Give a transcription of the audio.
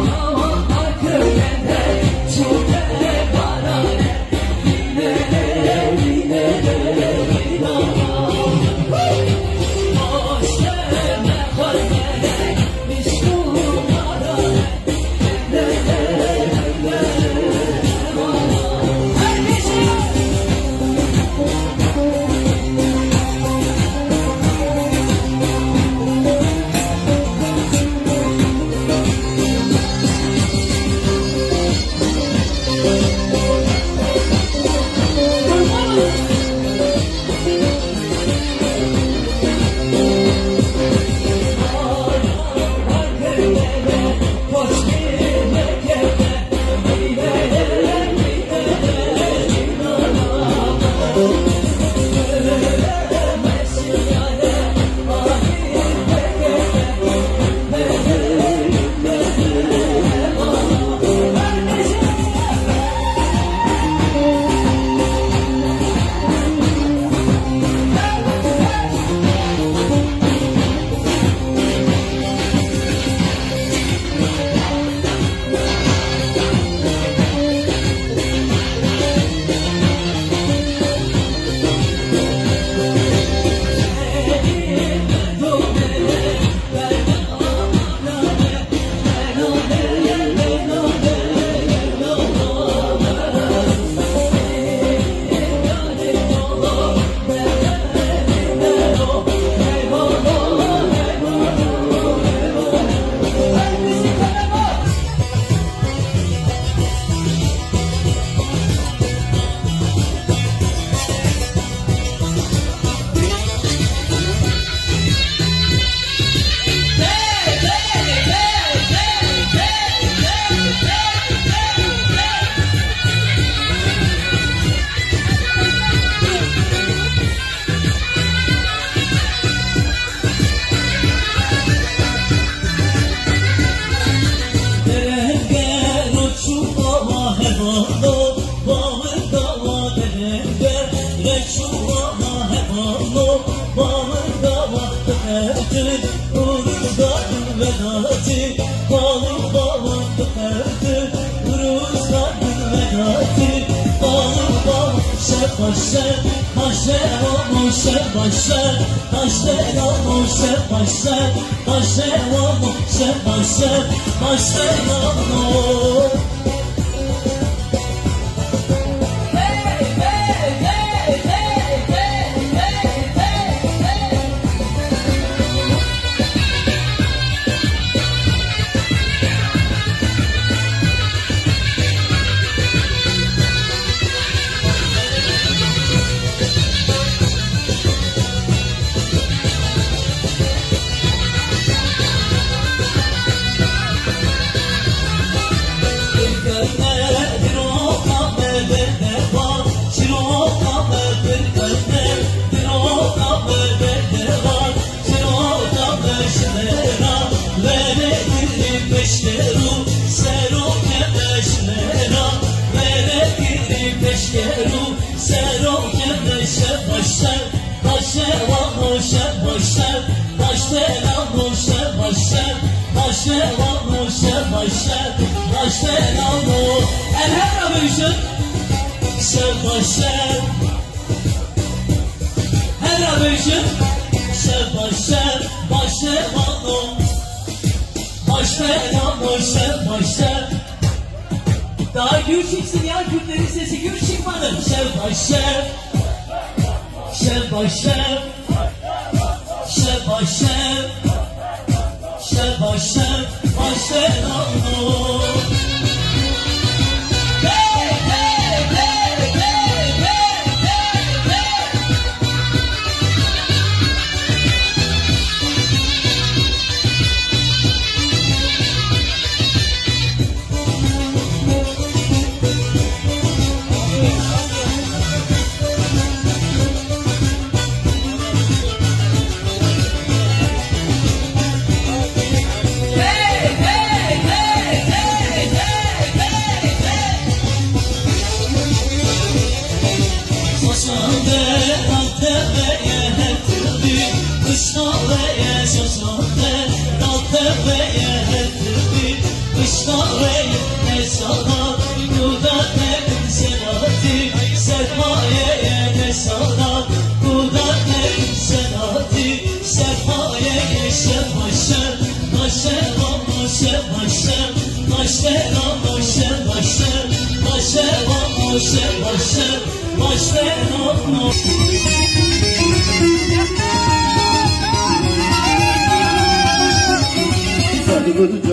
oh, oh. Derenge Uruzda vedati Bağlı bağlı derenge Uruzda vedati Bağlı bağlı şebaşer Haşer olmuş şebaşer Haşer olmuş şebaşer Haşer olmuş şebaşer Haşer olmuş başlar lan hoşe başlar var hoşe başlar lan o Elher abişin Şer başlar Her abişin Şer başlar Başlar o Başlar şer başlar daha gür çıksın ya Kürtlerin sesi gür çıkmadı. Şevbaş şev. Şevbaş şev. Şevbaş şev. Başlar maşe maşe Maşe maşe Sarılınca